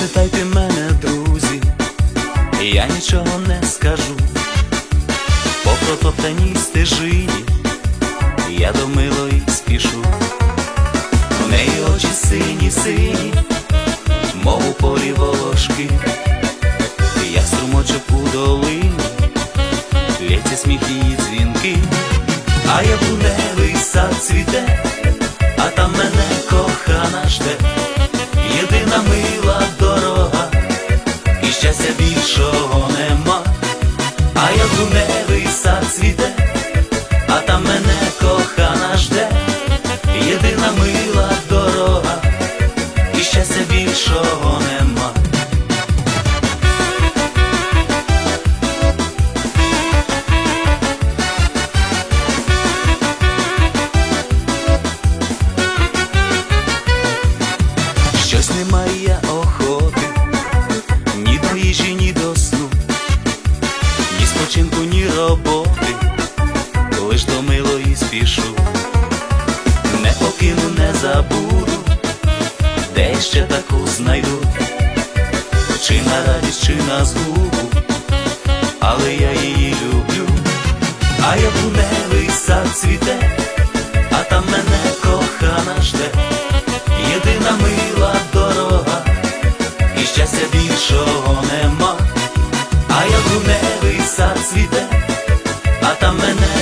Запитайте мене, друзі, я нічого не скажу. По протоптаній стежині я до милої спішу. У неї очі сині, сині, мов у полі волошки, я струмочу у долині, лється сміх її дзвінки, а я яблуневий сад цвіте, а там мене кохана жде. Буневий сад цвіте, покину, не забуду, де ще таку знайду, чи на радість, чи на згубу, але я її люблю, а я буневий сад цвіте, а там мене кохана жде. Єдина мила дорога, і щастя більшого нема, а я груневий сад цвіте, а там мене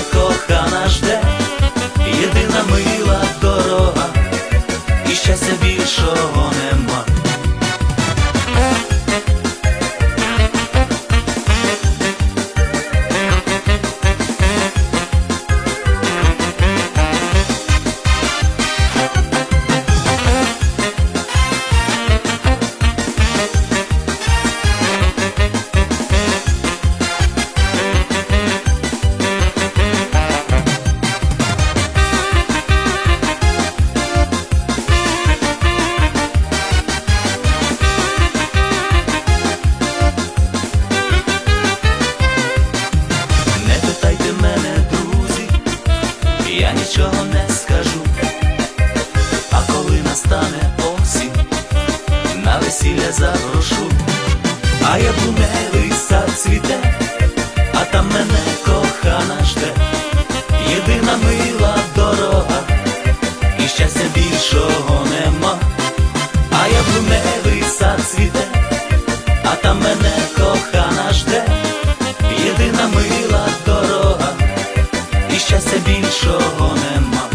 весілля зарошу, а як луневий сад цвіте, а там мене кохана жде, єдина мила дорога, і щастя більшого нема, а як луневий сад цвіте, а там мене кохана жде, єдина мила дорога, і щастя більшого нема.